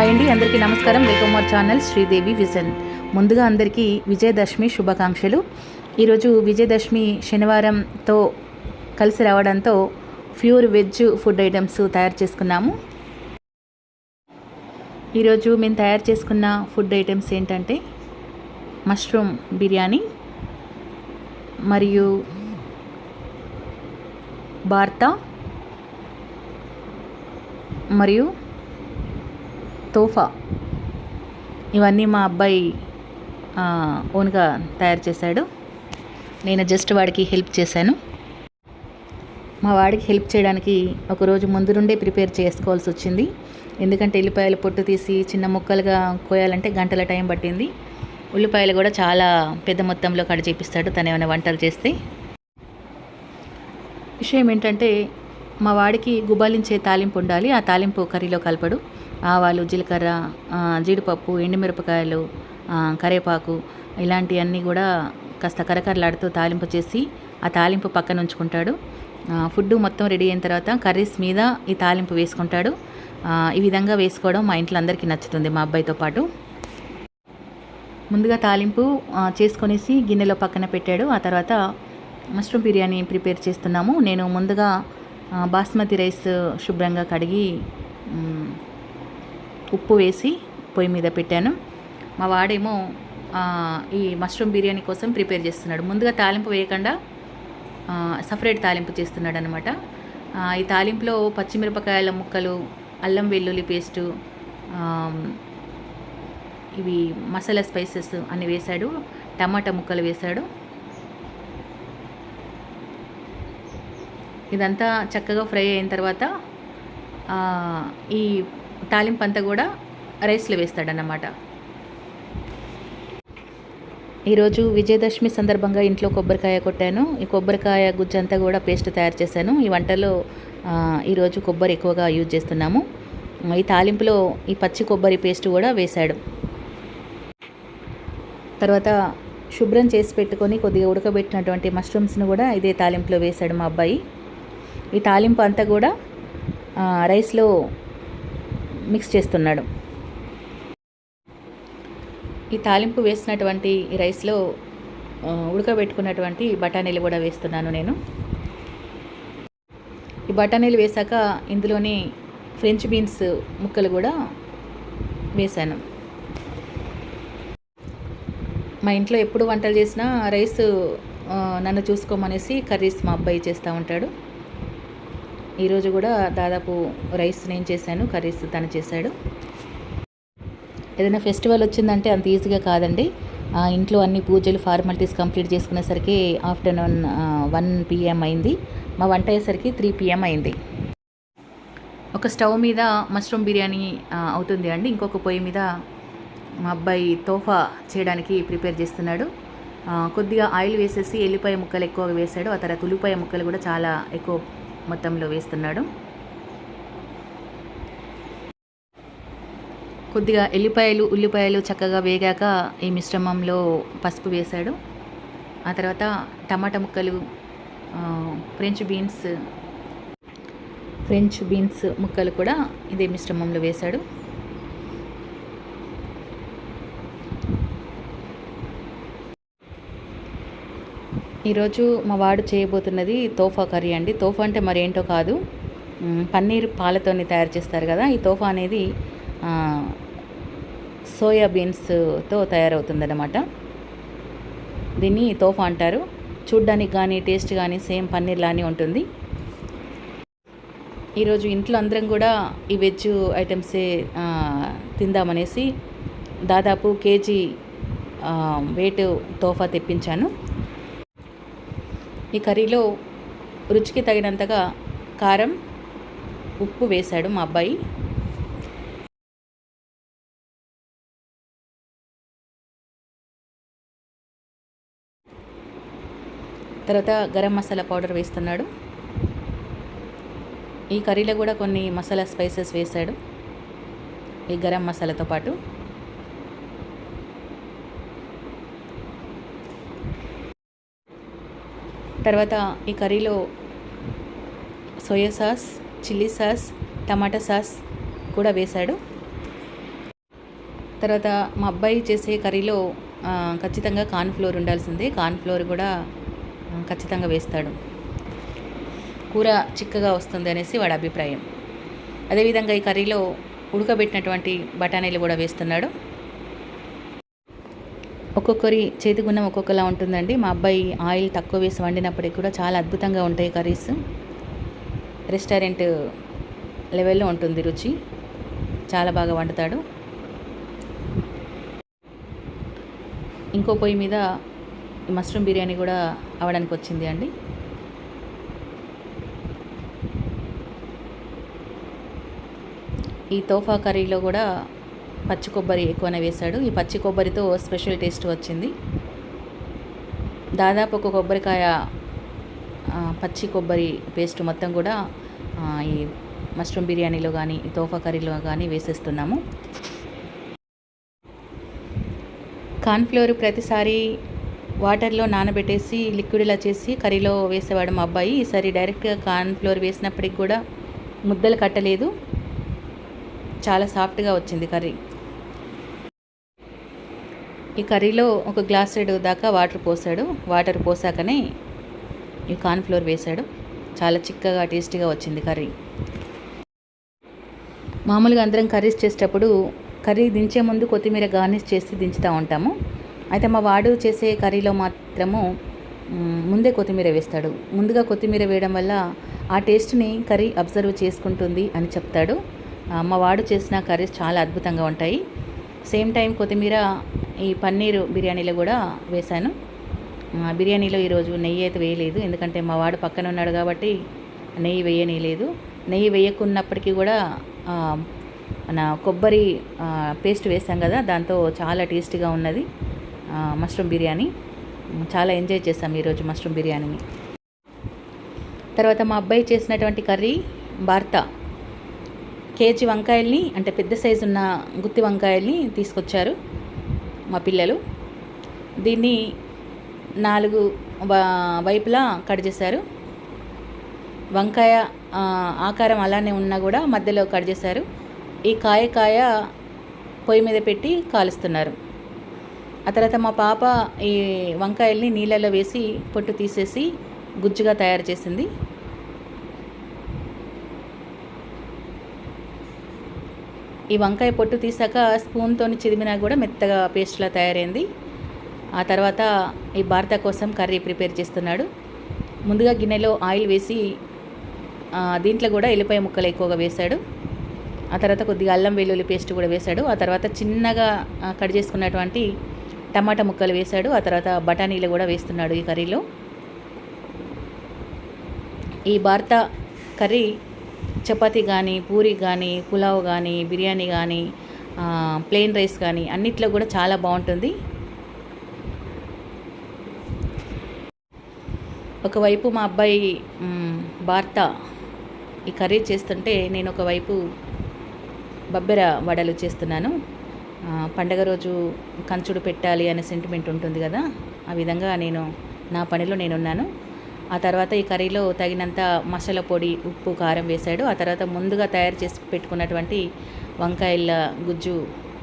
Hi అండి అందరికీ నమస్కారం. Welcome our channel Sridevi vision. ముందుగా అందరికీ విజయదశమి శుభాకాంక్షలు. ఈరోజు విజయదశమి శనివారంతో కలిసి రావడంతో ప్యూర్ వెజ్ ఫుడ్ ఐటమ్స్ తయారు చేసుకున్నాము. ఈరోజు మేము తయారు చేసుకున్న ఫుడ్ ఐటమ్స్ ఏంటంటే మష్రూమ్ బిర్యానీ మరియు బార్తా మరియు తోఫా. ఇవన్నీ మా అబ్బాయి ఓన్గా తయారు చేశాడు. నేను జస్ట్ వాడికి హెల్ప్ చేశాను. మా వాడికి హెల్ప్ చేయడానికి ఒకరోజు ముందు నుండే ప్రిపేర్ చేసుకోవాల్సి వచ్చింది. ఎందుకంటే ఎల్లిపాయలు పొట్టు తీసి చిన్న ముక్కలుగా కోయాలంటే గంటల టైం పట్టింది. ఉల్లిపాయలు కూడా చాలా పెద్ద మొత్తంలో కట్ చేపిస్తాడు తను ఏమైనా వంటలు చేస్తే. విషయం ఏంటంటే మా వాడికి గుబాలించే తాలింపు ఉండాలి. ఆ తాలింపు కర్రీలో కలపడు. ఆవాలు జీలకర్ర జీడిపప్పు ఎండుమిరపకాయలు కరేపాకు కరివేపాకు ఇలాంటివన్నీ కూడా కాస్త కరకరలాడుతూ తాలింపు చేసి ఆ తాలింపు పక్కన ఉంచుకుంటాడు. ఫుడ్ మొత్తం రెడీ అయిన తర్వాత కర్రీస్ మీద ఈ తాలింపు వేసుకుంటాడు. ఈ విధంగా వేసుకోవడం మా ఇంట్లో అందరికీ నచ్చుతుంది మా అబ్బాయితో పాటు. ముందుగా తాలింపు చేసుకునేసి చేసుకొనేసి గిన్నెలో పక్కన పెట్టాడు. ఆ తర్వాత మష్రూమ్ బిర్యానీ ప్రిపేర్ చేస్తున్నాము. నేను ముందుగా బాస్మతి రైస్ శుభ్రంగా కడిగి ఉప్పు వేసి పొయ్యి మీద పెట్టాను. మా వాడేమో ఈ మష్రూమ్ బిర్యానీ కోసం ప్రిపేర్ చేస్తున్నాడు. ముందుగా తాలింపు వేయకుండా సపరేట్ తాలింపు చేస్తున్నాడు అనమాట ఈ తాలింపులో పచ్చిమిరపకాయల ముక్కలు అల్లం వెల్లుల్లి పేస్టు ఇవి మసాలా స్పైసెస్ అన్ని వేశాడు. టమాటా ముక్కలు వేశాడు. ఇదంతా చక్కగా ఫ్రై అయిన తర్వాత ఈ తాలింపు అంతా కూడా రైస్లో వేస్తాడన్నమాట. ఈరోజు విజయదశమి సందర్భంగా ఇంట్లో కొబ్బరికాయ కొట్టాను. ఈ కొబ్బరికాయ గుజ్జంతా కూడా పేస్ట్ తయారు చేశాను. ఈ వంటలో ఈరోజు కొబ్బరి ఎక్కువగా యూజ్ చేస్తున్నాము. ఈ తాలింపులో ఈ పచ్చి కొబ్బరి పేస్ట్ కూడా వేశాడు. తర్వాత శుభ్రం చేసి పెట్టుకొని కొద్దిగా ఉడకబెట్టినటువంటి మష్రూమ్స్ను కూడా ఇదే తాలింపులో వేశాడు మా అబ్బాయి. ఈ తాలింపు అంతా కూడా రైస్లో మిక్స్ చేస్తున్నాడు. ఈ తాలింపు వేసినటువంటి రైస్లో ఉడకబెట్టుకున్నటువంటి బఠానీలు కూడా వేస్తున్నాను నేను. ఈ బఠానీలు వేశాక ఇందులోని ఫ్రెంచ్ బీన్స్ ముక్కలు కూడా వేశాను మా ఇంట్లో ఎప్పుడు వంటలు చేసినా రైస్ నన్ను చూసుకోమనేసి కర్రీస్ మా అబ్బాయి చేస్తూ ఉంటాడు. ఈరోజు కూడా దాదాపు రైస్ నేను చేశాను కర్రీస్ తను చేశాడు. ఏదైనా ఫెస్టివల్ వచ్చిందంటే అంత ఈజీగా కాదండి. ఇంట్లో అన్ని పూజలు ఫార్మాలిటీస్ కంప్లీట్ చేసుకునేసరికి ఆఫ్టర్నూన్ వన్ పిఎం అయింది. మా వంట అయ్యేసరికి త్రీ పిఎం అయింది. ఒక స్టవ్ మీద మష్రూమ్ బిర్యానీ అవుతుంది అండి. ఇంకొక పొయ్యి మీద మా అబ్బాయి తోఫా చేయడానికి ప్రిపేర్ చేస్తున్నాడు. కొద్దిగా ఆయిల్ వేసేసి ఎల్లిపాయ ముక్కలు ఎక్కువగా వేశాడు. ఆ తర్వాత ఉల్లిపాయ ముక్కలు కూడా చాలా ఎక్కువ మొత్తంలో వేస్తున్నాడు. కొద్దిగా ఎల్లిపాయలు ఉల్లిపాయలు చక్కగా వేగాక ఈ మిశ్రమంలో పసుపు వేశాడు. ఆ తర్వాత టమాటా ముక్కలు ఫ్రెంచ్ బీన్స్ ఫ్రెంచ్ బీన్స్ ముక్కలు కూడా ఇదే మిశ్రమంలో వేశాడు. ఈరోజు మా వాడు చేయబోతున్నది తోఫా కర్రీ అండి. తోఫా అంటే మరేంటో కాదు. పన్నీర్ పాలతోని తయారు చేస్తారు కదా. ఈ తోఫా అనేది సోయా బీన్స్తో తయారవుతుందన్నమాట. దీన్ని తోఫా అంటారు. చూడ్డానికి కానీ టేస్ట్ కానీ సేమ్ పన్నీర్ లానే ఉంటుంది. ఈరోజు ఇంట్లో అందరం కూడా ఈ వెజ్ ఐటమ్సే తిందామనేసి దాదాపు కేజీ వెయిట్ తోఫా తెప్పించాను. ఈ కర్రీలో రుచికి తగినంతగా కారం ఉప్పు వేశాడు మా అబ్బాయి. తర్వాత గరం మసాలా పౌడర్ వేస్తున్నాడు. ఈ కర్రీలో కూడా కొన్ని మసాలా స్పైసెస్ వేశాడు. ఈ గరం మసాలాతో పాటు తర్వాత ఈ కర్రీలో soya sauce chilli sauce tomato sauce కూడా వేశాడు. తర్వాత మా అబ్బాయి చేసే కర్రీలో ఖచ్చితంగా కార్న్ఫ్లోర్ ఉండాల్సిందే. కార్న్ఫ్లోర్ కూడా ఖచ్చితంగా వేస్తాడు. కూర చిక్కగా వస్తుంది అనేసి వాడి అభిప్రాయం. అదేవిధంగా ఈ కర్రీలో ఉడకబెట్టినటువంటి బఠానీలు కూడా వేస్తున్నాడు. ఒక్కొక్కరి చేతి గుణం ఒక్కొక్కలా ఉంటుందండి. మా అబ్బాయి ఆయిల్ తక్కువ వేసి వండినప్పటికి కూడా చాలా అద్భుతంగా ఉంటాయి కర్రీస్. రెస్టారెంట్ లెవెల్లో ఉంటుంది రుచి. చాలా బాగా వండుతాడు. ఇంకో పొయ్యి మీద మష్రూమ్ బిర్యానీ కూడా అవడానికి వచ్చింది అండి. ఈ తోఫా కర్రీలో కూడా పచ్చి కొబ్బరి ఎక్కువనే వేశాడు. ఈ పచ్చి కొబ్బరితో స్పెషల్ టేస్ట్ వచ్చింది. దాదాపు ఒక కొబ్బరికాయ పచ్చి కొబ్బరి పేస్ట్ మొత్తం కూడా ఈ మష్రూమ్ బిర్యానీలో కానీ తోఫా కర్రీలో కానీ వేసేస్తున్నాము. కార్న్ఫ్లోర్ ప్రతిసారి వాటర్లో నానబెట్టేసి లిక్విడ్ ఇలా చేసి కర్రీలో వేసేవాడు మా అబ్బాయి. ఈసారి డైరెక్ట్గా కార్న్ఫ్లోర్ వేసినప్పటికి కూడా ముద్దలు కట్టలేదు. చాలా సాఫ్ట్గా వచ్చింది కర్రీ. ఈ కర్రీలో ఒక గ్లాస్ రెడ్ దాకా వాటర్ పోసాడు. వాటర్ పోసాకనే ఈ కార్న్ఫ్లోర్ వేశాడు చాలా చిక్కగా టేస్టీగా వచ్చింది కర్రీ. మామూలుగా అందరం కర్రీస్ చేసేటప్పుడు కర్రీ దించే ముందు కొత్తిమీర గార్నిష్ చేసి దించుతూ ఉంటాము. అయితే మా వాడు చేసే కర్రీలో మాత్రము ముందే కొత్తిమీర వేస్తాడు. ముందుగా కొత్తిమీర వేయడం వల్ల ఆ టేస్ట్ని కర్రీ అబ్జర్వ్ చేసుకుంటుంది అని చెప్తాడు. మా వాడు చేసిన కర్రీస్ చాలా అద్భుతంగా ఉంటాయి. సేమ్ టైం కొత్తిమీర ఈ పన్నీర్ బిర్యానీలో కూడా వేశాను. బిర్యానీలో ఈరోజు నెయ్యి అయితే వేయలేదు. ఎందుకంటే మా వాడు పక్కన ఉన్నాడు కాబట్టి నెయ్యి వేయనీయలేదు. నెయ్యి వేయకున్నప్పటికీ కూడా మన కొబ్బరి పేస్ట్ వేసాం కదా దాంతో చాలా టేస్టీగా ఉన్నది మష్రూమ్ బిర్యానీ. చాలా ఎంజాయ్ చేసాం ఈరోజు మష్రూమ్ బిర్యానీని. తర్వాత మా అబ్బాయి చేసినటువంటి కర్రీ బార్తా. కేజీ వంకాయల్ని అంటే పెద్ద సైజు ఉన్న గుత్తి వంకాయల్ని తీసుకొచ్చారు. మా పిల్లలు. దీన్ని నాలుగు వైపులా కట్ చేశారు. వంకాయ ఆకారం అలానే ఉన్నా కూడా మధ్యలో కట్ చేశారు. ఈ కాయ కాయ పొయ్యి మీద పెట్టి కాలుస్తున్నారు. ఆ తర్వాత మా పాప ఈ వంకాయల్ని నీళ్ళలో వేసి పొట్టు తీసేసి గుజ్జుగా తయారు చేసింది. ఈ వంకాయ పొట్టు తీసాక స్పూన్తో చిదిమినా కూడా మెత్తగా పేస్ట్లా తయారైంది. ఆ తర్వాత ఈ భారత కోసం కర్రీ ప్రిపేర్ చేస్తున్నాడు. ముందుగా గిన్నెలో ఆయిల్ వేసి దీంట్లో కూడా ఎల్లిపాయ ముక్కలు ఎక్కువగా వేశాడు. ఆ తర్వాత కొద్దిగా అల్లం వెల్లుల్లి పేస్ట్ కూడా వేశాడు. ఆ తర్వాత చిన్నగా కట్ చేసుకున్నటువంటి టమాటా ముక్కలు వేశాడు. ఆ తర్వాత బఠానీలు కూడా వేస్తున్నాడు ఈ కర్రీలో. ఈ భారత కర్రీ చపాతీ కానీ పూరి కానీ పులావ్ కానీ బిర్యానీ కానీ ప్లెయిన్ రైస్ కానీ అన్నిట్లో కూడా చాలా బాగుంటుంది. ఒకవైపు మా అబ్బాయి మ్, భారత ఈ కర్రీ చేస్తుంటే నేను ఒకవైపు బబ్బెర వడలు చేస్తున్నాను. పండగ రోజు కంచుడు పెట్టాలి అనే సెంటిమెంట్ ఉంటుంది కదా ఆ విధంగా నేను నా పనిలో నేనున్నాను. ఆ తర్వాత ఈ కర్రీలో తగినంత మసాలా పొడి ఉప్పు కారం వేశాడు. ఆ తర్వాత ముందుగా తయారు చేసి పెట్టుకున్నటువంటి వంకాయల గుజ్జు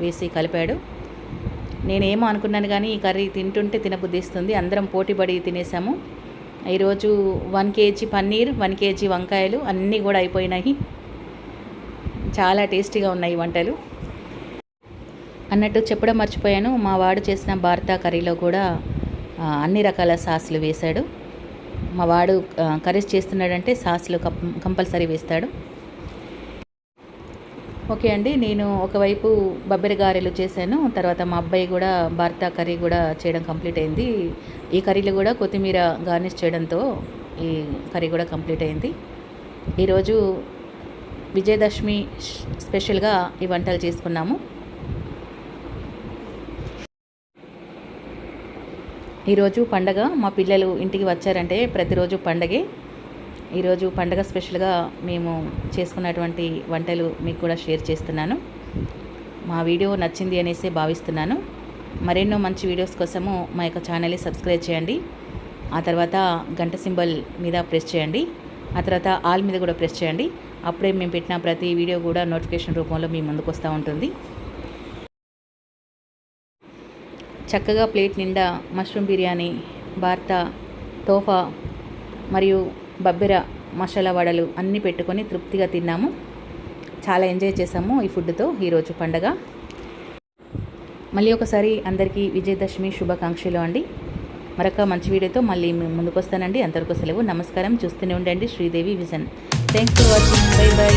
వేసి కలిపాడు. నేనేమో అనుకున్నాను కానీ ఈ కర్రీ తింటుంటే తినబుద్ధిస్తుంది. అందరం పోటీపడి తినేసాము. ఈరోజు one KG paneer one KG వంకాయలు అన్నీ కూడా అయిపోయినాయి. చాలా టేస్టీగా ఉన్నాయి వంటలు. అన్నట్టు చెప్పడం మర్చిపోయాను. మా వాడు చేసిన భారత కర్రీలో కూడా అన్ని రకాల సాసులు వేశాడు. మా వాడు కర్రీస్ చేస్తున్నాడంటే సాస్లు కంపల్సరీ వేస్తాడు. ఓకే అండి నేను ఒకవైపు బబ్బెర గారెలు చేశాను తర్వాత మా అబ్బాయి కూడా భారత కర్రీ కూడా చేయడం కంప్లీట్ అయింది. ఈ కర్రీలు కూడా కొత్తిమీర గార్నిష్ చేయడంతో ఈ కర్రీ కూడా కంప్లీట్ అయింది. ఈరోజు విజయదశమి స్పెషల్గా ఈ వంటలు చేసుకున్నాము. ఈరోజు పండగ. మా పిల్లలు ఇంటికి వచ్చారంటే ప్రతిరోజు పండగే. ఈరోజు పండగ స్పెషల్గా మేము చేసుకున్నటువంటి వంటలు మీకు కూడా షేర్ చేస్తున్నాను. మా వీడియో నచ్చింది అనేసి భావిస్తున్నాను. మరెన్నో మంచి వీడియోస్ కోసము మా యొక్క ఛానల్ని సబ్స్క్రైబ్ చేయండి. ఆ తర్వాత గంట సింబల్ మీద ప్రెస్ చేయండి. ఆ తర్వాత ఆల్ మీద కూడా ప్రెస్ చేయండి. అప్పుడే మేము పెట్టిన ప్రతి వీడియో కూడా నోటిఫికేషన్ రూపంలో మీ ముందుకు వస్తూ ఉంటుంది. చక్కగా ప్లేట్ నిండా మష్రూమ్ బిర్యానీ బార్తా తోఫా మరియు బబ్బెర మసాలా వడలు అన్నీ పెట్టుకొని తృప్తిగా తిన్నాము. చాలా ఎంజాయ్ చేసాము ఈ ఫుడ్తో ఈరోజు పండగ. మళ్ళీ ఒకసారి అందరికీ విజయదశమి శుభాకాంక్షలు అండి. మరొక మంచి వీడియోతో మళ్ళీ మేము ముందుకు వస్తానండి. అంతవరకు సెలవు. నమస్కారం. చూస్తూనే ఉండండి. Sridevi vision. Thanks for watching bye bye